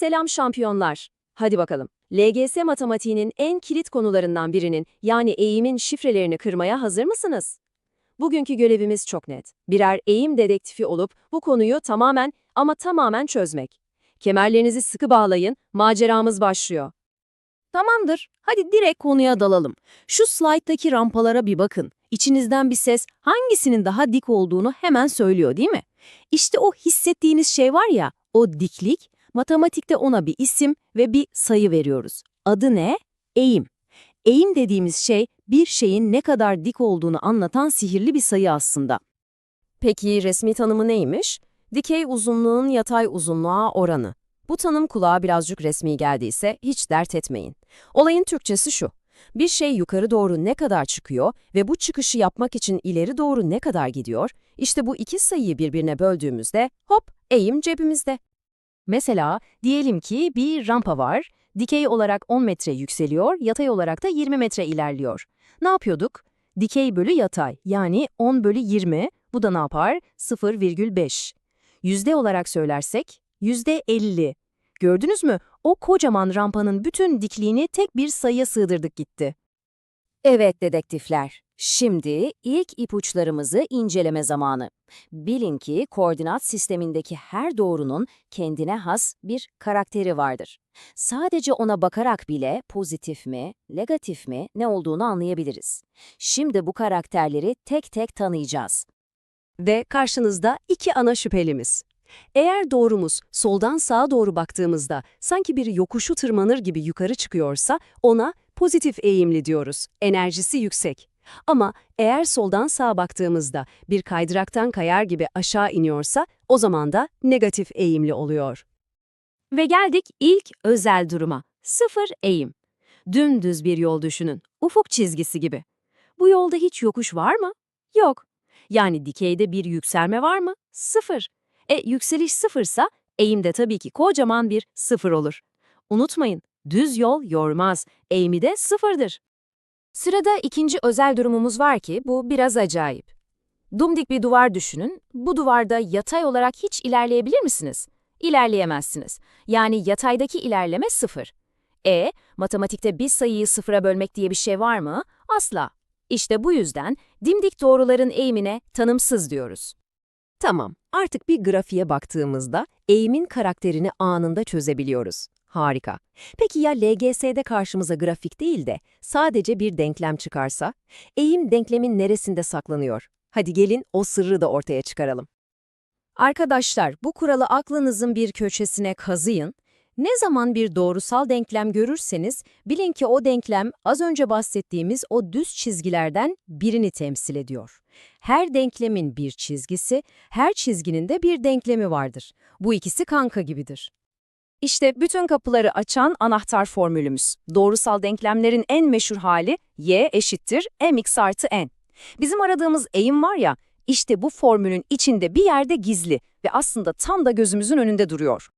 Selam şampiyonlar. Hadi bakalım. LGS matematiğinin en kilit konularından birinin yani eğimin şifrelerini kırmaya hazır mısınız? Bugünkü görevimiz çok net. Birer eğim dedektifi olup bu konuyu tamamen ama tamamen çözmek. Kemerlerinizi sıkı bağlayın, maceramız başlıyor. Tamamdır. Hadi direkt konuya dalalım. Şu slayttaki rampalara bir bakın. İçinizden bir ses hangisinin daha dik olduğunu hemen söylüyor değil mi? İşte o hissettiğiniz şey var ya, o diklik, matematikte ona bir isim ve bir sayı veriyoruz. Adı ne? Eğim. Eğim dediğimiz şey bir şeyin ne kadar dik olduğunu anlatan sihirli bir sayı aslında. Peki resmi tanımı neymiş? Dikey uzunluğun yatay uzunluğa oranı. Bu tanım kulağa birazcık resmi geldiyse hiç dert etmeyin. Olayın Türkçesi şu. Bir şey yukarı doğru ne kadar çıkıyor ve bu çıkışı yapmak için ileri doğru ne kadar gidiyor, işte bu iki sayıyı birbirine böldüğümüzde hop eğim cebimizde. Mesela diyelim ki bir rampa var, dikey olarak 10 metre yükseliyor, yatay olarak da 20 metre ilerliyor. Ne yapıyorduk? Dikey bölü yatay yani 10 bölü 20, bu da ne yapar? 0,5. Yüzde olarak söylersek yüzde 50. Gördünüz mü? O kocaman rampanın bütün dikliğini tek bir sayıya sığdırdık gitti. Evet dedektifler. Şimdi ilk ipuçlarımızı inceleme zamanı. Bilin ki koordinat sistemindeki her doğrunun kendine has bir karakteri vardır. Sadece ona bakarak bile pozitif mi, negatif mi ne olduğunu anlayabiliriz. Şimdi bu karakterleri tek tek tanıyacağız. Ve karşınızda iki ana şüphelimiz. Eğer doğrumuz soldan sağa doğru baktığımızda sanki bir yokuşu tırmanır gibi yukarı çıkıyorsa ona pozitif eğimli diyoruz, enerjisi yüksek. Ama eğer soldan sağa baktığımızda bir kaydıraktan kayar gibi aşağı iniyorsa o zaman da negatif eğimli oluyor. Ve geldik ilk özel duruma. Sıfır eğim. Dümdüz bir yol düşünün. Ufuk çizgisi gibi. Bu yolda hiç yokuş var mı? Yok. Yani dikeyde bir yükselme var mı? Sıfır. E yükseliş sıfırsa eğimde tabii ki kocaman bir sıfır olur. Unutmayın, düz yol yormaz, eğimi de sıfırdır. Sırada ikinci özel durumumuz var ki bu biraz acayip. Dumdik bir duvar düşünün, bu duvarda yatay olarak hiç ilerleyebilir misiniz? İlerleyemezsiniz. Yani yataydaki ilerleme sıfır. E, matematikte bir sayıyı sıfıra bölmek diye bir şey var mı? Asla. İşte bu yüzden dimdik doğruların eğimine tanımsız diyoruz. Tamam, artık bir grafiğe baktığımızda eğimin karakterini anında çözebiliyoruz. Harika. Peki ya LGS'de karşımıza grafik değil de sadece bir denklem çıkarsa? Eğim denklemin neresinde saklanıyor? Hadi gelin o sırrı da ortaya çıkaralım. Arkadaşlar, bu kuralı aklınızın bir köşesine kazıyın. Ne zaman bir doğrusal denklem görürseniz, bilin ki o denklem az önce bahsettiğimiz o düz çizgilerden birini temsil ediyor. Her denklemin bir çizgisi, her çizginin de bir denklemi vardır. Bu ikisi kanka gibidir. İşte bütün kapıları açan anahtar formülümüz. Doğrusal denklemlerin en meşhur hali y eşittir mx artı n. Bizim aradığımız eğim var ya, işte bu formülün içinde bir yerde gizli ve aslında tam da gözümüzün önünde duruyor.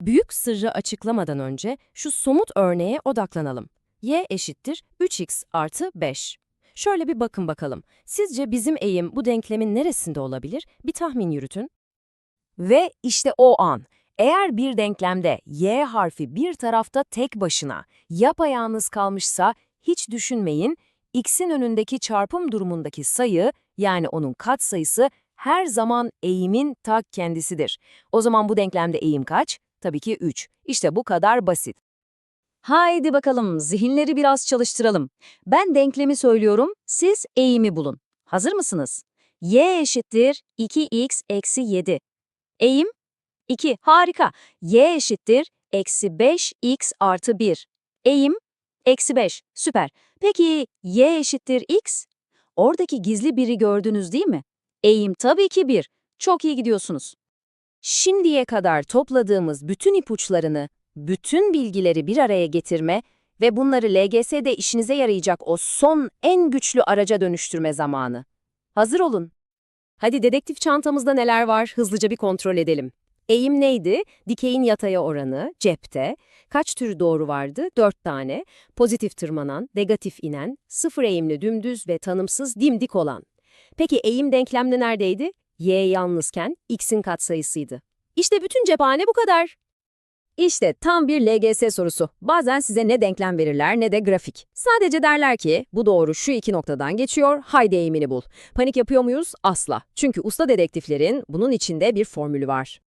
Büyük sırrı açıklamadan önce şu somut örneğe odaklanalım. y eşittir 3x artı 5. Şöyle bir bakın bakalım. Sizce bizim eğim bu denklemin neresinde olabilir? Bir tahmin yürütün. Ve işte o an, eğer bir denklemde y harfi bir tarafta tek başına yapayalnız kalmışsa hiç düşünmeyin, x'in önündeki çarpım durumundaki sayı yani onun katsayısı her zaman eğimin ta kendisidir. O zaman bu denklemde eğim kaç? Tabii ki 3. İşte bu kadar basit. Haydi bakalım zihinleri biraz çalıştıralım. Ben denklemi söylüyorum, siz eğimi bulun. Hazır mısınız? y eşittir 2x eksi 7. Eğim 2. Harika. y eşittir eksi 5x artı 1. Eğim eksi 5. Süper. Peki y eşittir x? Oradaki gizli biri gördünüz değil mi? Eğim tabii ki 1. Çok iyi gidiyorsunuz. Şimdiye kadar topladığımız bütün ipuçlarını, bütün bilgileri bir araya getirme ve bunları LGS'de işinize yarayacak o son en güçlü araca dönüştürme zamanı. Hazır olun. Hadi dedektif çantamızda neler var hızlıca bir kontrol edelim. Eğim neydi? Dikeyin yataya oranı, cepte. Kaç tür doğru vardı? Dört tane. Pozitif tırmanan, negatif inen, sıfır eğimli dümdüz ve tanımsız dimdik olan. Peki eğim denklemde neredeydi? Y yalnızken x'in katsayısıydı. İşte bütün cephane bu kadar. İşte tam bir LGS sorusu. Bazen size ne denklem verirler ne de grafik. Sadece derler ki bu doğru şu iki noktadan geçiyor, haydi eğimini bul. Panik yapıyor muyuz? Asla. Çünkü usta dedektiflerin bunun içinde bir formülü var.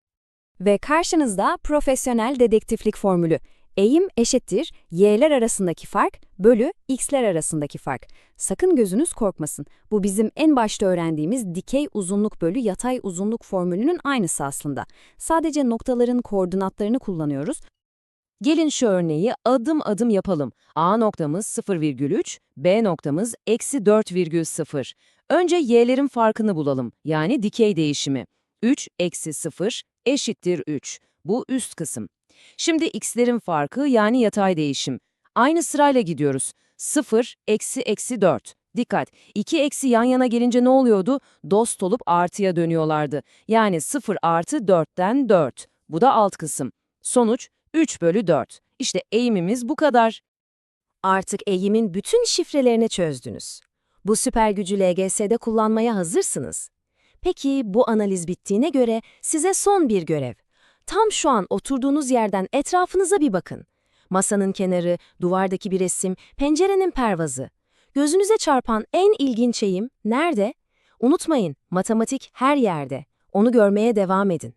Ve karşınızda profesyonel dedektiflik formülü. Eğim eşittir y'ler arasındaki fark bölü x'ler arasındaki fark. Sakın gözünüz korkmasın. Bu bizim en başta öğrendiğimiz dikey uzunluk bölü yatay uzunluk formülünün aynısı aslında. Sadece noktaların koordinatlarını kullanıyoruz. Gelin şu örneği adım adım yapalım. A noktamız 0,3, B noktamız eksi 4,0. Önce y'lerin farkını bulalım, yani dikey değişimi. 3 eksi 0 eşittir 3. Bu üst kısım. Şimdi x'lerin farkı yani yatay değişim. Aynı sırayla gidiyoruz. 0 eksi eksi 4. Dikkat, iki eksi yan yana gelince ne oluyordu? Dost olup artıya dönüyorlardı. Yani 0 artı 4'ten 4. Bu da alt kısım. Sonuç 3 bölü 4. İşte eğimimiz bu kadar. Artık eğimin bütün şifrelerini çözdünüz. Bu süper gücü LGS'de kullanmaya hazırsınız. Peki bu analiz bittiğine göre size son bir görev. Tam şu an oturduğunuz yerden etrafınıza bir bakın. Masanın kenarı, duvardaki bir resim, pencerenin pervazı. Gözünüze çarpan en ilginç eğim nerede? Unutmayın, matematik her yerde. Onu görmeye devam edin.